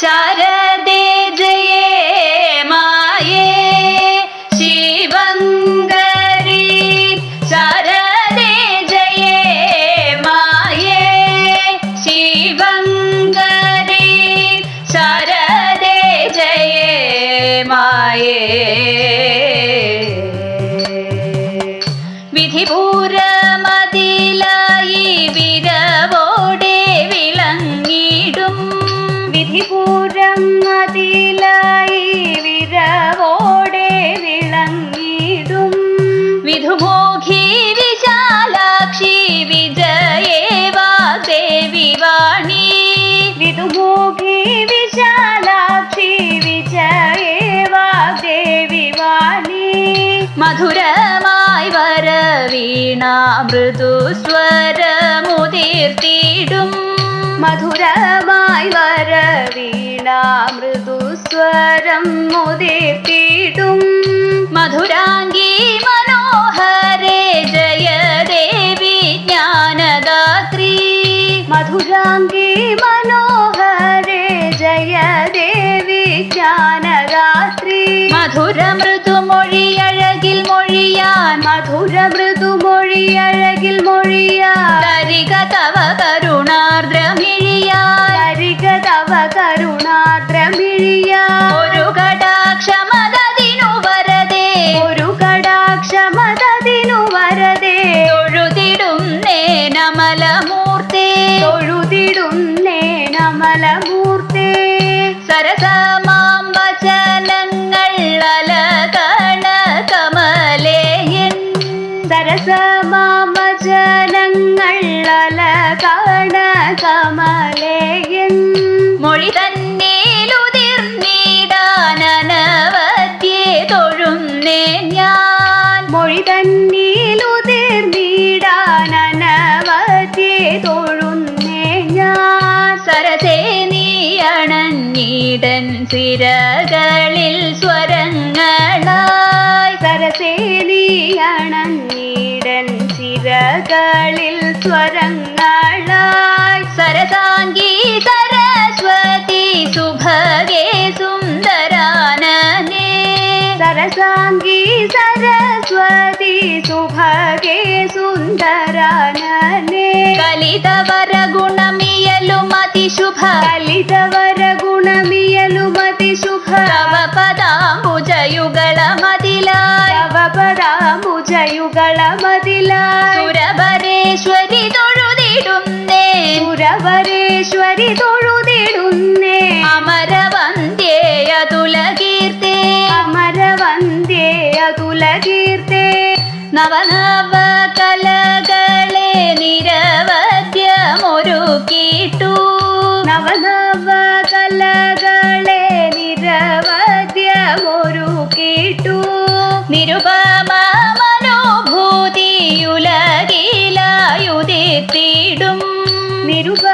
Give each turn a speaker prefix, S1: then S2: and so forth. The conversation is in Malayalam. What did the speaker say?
S1: ശാരദേ ജയേ
S2: വിധിപൂരം അതിലായി വിരവോടെ വിളങ്ങിടും.
S1: വിധുമോഖി വിശാലാക്ഷി വിജയേ ദേവി വാണി
S2: വിധുമോഖി വിശാലാക്ഷി വിജയേ ദേവി വാണി
S1: മധുരമായി വരവീണ മൃദുസ്വരമുതിർത്തിടും.
S2: മധുരമായി വരവീണ മൃദുസ്വരം മുതിർത്തിടും.
S1: മധുരാംഗി മനോഹരേ ജയദേവി ജ്ഞാനദാത്രി.
S2: മധുരാംഗി മനോഹരേ ജയ ദേവി ജ്ഞാനരാത്രി
S1: മധുര മൃദുമൊഴിയഴകിൽ മൊഴിയാൻ
S2: മധുര മൃദുമൊഴിയഴകിൽ മൊഴിയാൻ
S1: കരിക തവ കരുണാർദ്രമിഴിയാൻ
S2: കരിക തവ കരുണാർദ്രമിഴിയാൻ
S1: ഒരു കടാക്ഷമതതിനു വരതേ
S2: ഒരു കടാക്ഷമതതിനു വരതേ
S1: നമല നേനമലമൂർത്തേ
S2: തൊഴുതിടുന്നേ നമലമൂർത്തേ സരസമാമജനങ്ങൾ കാണ കമലേയൻ.
S1: മൊഴി തന്നീലുതിർന്നീടാനവധ്യേ തൊഴുന്നേ ഞാൻ.
S2: മൊഴി തന്നീലുതിർന്നീടാനവധ്യേ തൊഴുന്നേ ഞാൻ.
S1: സരസേ സിരകളിൽ സ്വരങ്ങളായി.
S2: സരസേനിയണഞ്ഞീടൻ ചിരകളിൽ സ്വരങ്ങളായി
S1: സരസാംഗി സരസ്വതി സുഭഗേ സുന്ദരാനനേ
S2: സരസാംഗി സരസ്വതി സുഭഗേ സുന്ദരാനനേ
S1: കലിതവര ഗുണമിയലും അതിശുഭ
S2: കലിതവര ഗുണമിയലുമതി
S1: നവനവ കലകളെ നിരവധ്യമൊരുക്കിട്ടു
S2: നവനവ കലകളെ നിരവധ്യമൊരു കേട്ടു
S1: നിരുപമ മനോഭൂതിയുലകിലായുതിർത്തിടും
S2: നിരുപമ